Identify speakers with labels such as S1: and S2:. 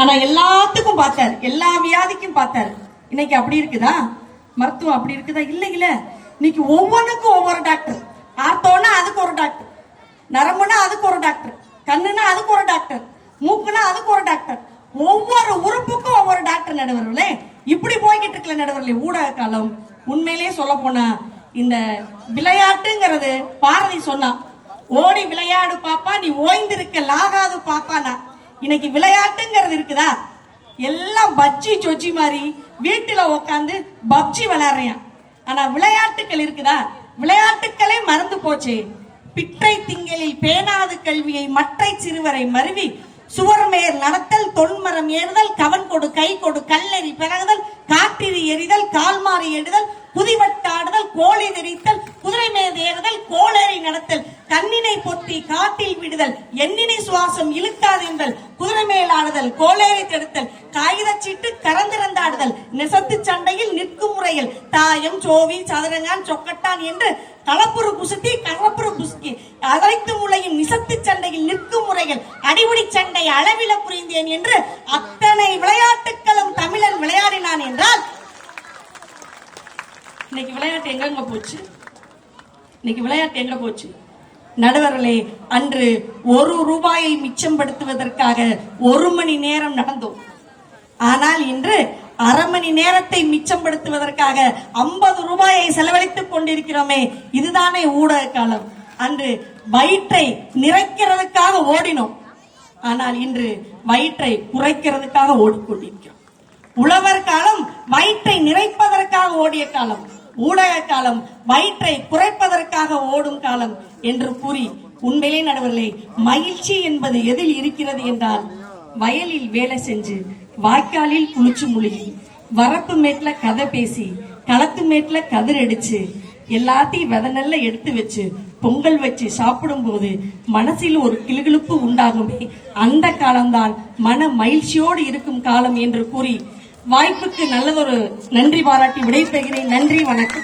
S1: ஆனா எல்லாத்துக்கும் பார்த்தாரு. எல்லா வியாதிக்கும் பார்த்தாரு. இன்னைக்கு அப்படி இருக்குதா? மருத்துவம் அப்படி இருக்குதா? இல்ல இல்ல. இன்னைக்கு ஒவ்வொன்றுக்கும் ஒவ்வொரு டாக்டர். ஆர்த்தோன்னா அதுக்கு ஒரு டாக்டர். நரம்புனா அதுக்கு ஒரு டாக்டர். கண்ணுனா அதுக்கு ஒரு டாக்டர். மூக்குனா அதுக்கு ஒரு டாக்டர். ஒவ்வொரு உறுப்புக்கும் ஒவ்வொரு டாக்டர் நடுவர்களே. இப்படி போய்கிட்டு இருக்கல நடுவர்களே ஊடக காலம் உண்மையிலேயே சொல்ல போனா இந்த விளையாட்டுங்கிறது பாரதி சொன்னான் ஓடி விளையாடு பாப்பா நீ ஓய்ந்திருக்க லாகாது பாப்பானா? இன்னைக்கு விளையாட்டுங்கிறது இருக்குதா? எல்லாம் பஜ்ஜி சொச்சி மாதிரி வீட்டுல உட்காந்து பப்ஜி விளையாடுறேன். ஆனா விளையாட்டுகள் இருக்குதா? விளையாட்டுக்களே மறந்து போச்சு. பிற்றை திங்களில் பேணாது கல்வியை மற்றை சிறுவரை மருவி சுவர்மேர் நடத்தல் தொன்மரம் ஏறுதல் கவன் கொடு கை கொடு கல்லெறி பிறகுதல் காட்டிரி எறிதல் கால்மாறி எடுதல் புதிவட்டாடுதல் கோழி நெறித்தல் குதிரை மேல் ஏறுதல் கோளேறி நடத்தல் கண்ணினை பொத்தி காட்டில் விடுதல். எண்ணினை சுவாசம் இழுக்காது குதிரை மேலாடுதல் ஆடுதல் தடுத்தல் காகித சீட்டு கறந்திறந்தாடுதல் நெசத்து சண்டையில் நிற்கும் முறையில் தாயம் சோவி சதுரங்கான் சொக்கட்டான் என்று களப்புறு குசுத்தி கலப்புறு குசுக்கி அழைத்து முளையும் நிசத்து சண்டையில் நிற்கும் முறையில் அடிபடி சண்டை அளவில புரிந்தேன் என்று அத்தனை விளையாட்டுகளும் தமிழன் விளையாடினான் என்றால் இன்னைக்கு விளையாட்டு எங்கெங்க போச்சு? இன்னைக்கு விளையாட்டு எங்க போச்சு? நடுவர்களே அன்று ஒரு ரூபாயை மிச்சப்படுத்துவதற்காக ஒரு மணி நேரம் நடந்தோம். ஆனால் இன்று அரை மணி நேரத்தை மிச்சப்படுத்துவதற்காக ஐம்பது ரூபாயை செலவழித்துக் கொண்டிருக்கிறோமே இதுதானே ஊடக காலம். அன்று வயிற்றை நிறைக்கிறதுக்காக ஓடினோம். ஆனால் இன்று வயிற்றை குறைக்கிறதுக்காக ஓடிக்கொண்டிருக்கிறோம். உழவர் காலம் வயிற்றை நிறைப்பதற்காக ஓடிய காலம். ஊடக காலம் வயிற்றை குறைப்பதற்காக ஓடும் காலம் என்று கூறி உண்மையிலே நடுவர்களே மகிழ்ச்சி என்பது எதில் இருக்கிறது என்றால் வயலில் வேலை செஞ்சு வாய்க்காலில் குளிச்சு முழுகி வரப்பு மேட்ல கதை பேசி களத்து மேட்ல கதிர் அடிச்சு எல்லாத்தையும் வித நெல்ல எடுத்து வச்சு பொங்கல் வச்சு சாப்பிடும் போது மனசில் ஒரு கிளுகிழுப்பு உண்டாகுமே அந்த காலம்தான் மன மகிழ்ச்சியோடு இருக்கும் காலம் என்று கூறி வாய்ப்புக்கு நல்லதொரு நன்றி பாராட்டி விடைபெறுகிறேன். நன்றி வணக்கம்.